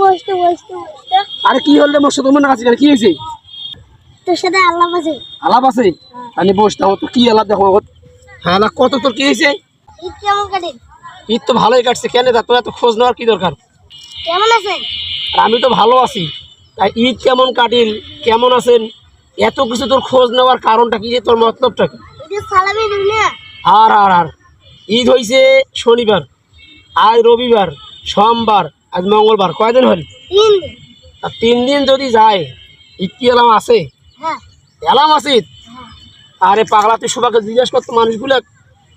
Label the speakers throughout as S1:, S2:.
S1: বসতে বসতে বসতে।
S2: আরে কি হল মোর সাথে মনে আছে কি হয়েছে?
S1: তোর সাথে আল্লাহ আছে।
S2: আলাপ আছে? আমি বসতাম তো কি আলাপ দেখো? হ্যাঁ আলাপ কত তোর কি হয়েছে?
S1: ঈদ কেমন কাটে?
S2: ঈদ তো ভালোই কাটছে কেন তা তোর এত খোঁজ নেওয়ার কি দরকার?
S1: কেমন আছেন?
S2: আর আমি তো ভালো আছি। তাই ঈদ কেমন কাটিল কেমন আছেন? এত কিছু তোর খোঁজ নেওয়ার কারণটা কি যে তোর মতলবটা কি?
S1: না?
S2: আর আর আর। ঈদ হয়েছে শনিবার আজ রবিবার সোমবার আজ মঙ্গলবার কয়দিন হল?
S1: তিন দিন।
S2: আর তিন দিন যদি যায় ঈদ কি এলাম আছে?
S1: হ্যাঁ।
S2: এলাম আছে?
S1: হ্যাঁ।
S2: আরে পাগলা তুই সবাইকে জিজ্ঞেস করতো মানুষগুলো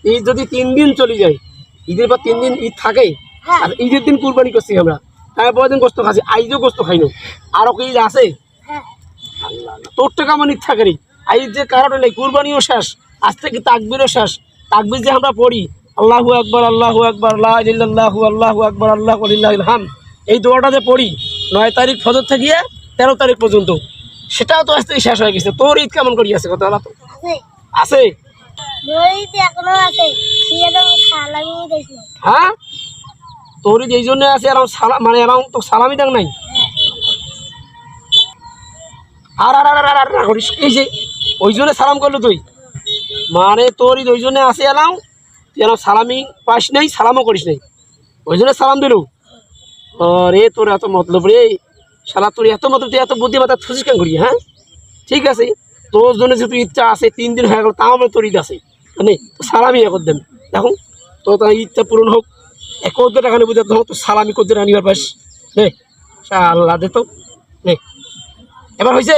S2: ঈদ যদি তিন দিন চলে যায় ঈদের পর তিন দিন ঈদ থাকে
S1: হ্যাঁ।
S2: আর ঈদের দিন কুরবানি করছি আমরা। তারপরের দিন গোস্ত খাচ্ছি আইজও গোস্ত খাই না। আরও কি ঈদ আছে?
S1: হ্যাঁ।
S2: তোর টাকা আমার ঈদ থাকে রে। আইজ যে কারণে নেই কুরবানিও শেষ আজ থেকে তাকবিরও শেষ। তাকবির যে আমরা পড়ি আল্লাহু আকবর আল্লাহু আকবর আল্লাহ আল্লাহু আকবর আল্লাহ হাম এই দোয়াটা যে পড়ি নয় তারিখ ফজর থেকে তেরো তারিখ পর্যন্ত সেটাও তো আজ থেকে শেষ হয়ে গেছে। তোর ঈদ কেমন করি আছে কথা তো?
S1: আছে।
S2: আছে?
S1: আছে। সালামি
S2: হ্যাঁ? তোর ঈদ এই জন্য আছে এরকম সালা মানে এরকম তো সালামি দাং নাই? আর আর আর আর আর করিস। এই যে ওই জন্য সালাম করল তুই। মানে তোর ঈদ ওই জন্য আসে এলাম এরকম সালামি পাস নাই, সালামও করিস নাই। ওই জন্য সালাম দিলু। রে তোর এত মতলব রে। শালা, তোর এত মতলব, তুই এত বুদ্ধিমত্তা থুসিস কেন করি হ্যাঁ? ঠিক আছে। তোর জন্য যেহেতু ইচ্ছা আছে, তিন দিন হয়ে গেল, তাও আমার তোর ঈদ আছে মানে সালামি এখন দেন দেখুন তো তার ইচ্ছা পূরণ হোক। এক কদ্দে টাকা নেব দেখো তো সালামি কদ্দে আনিবার পাস নে আল্লাহ দে তো। এবার হয়েছে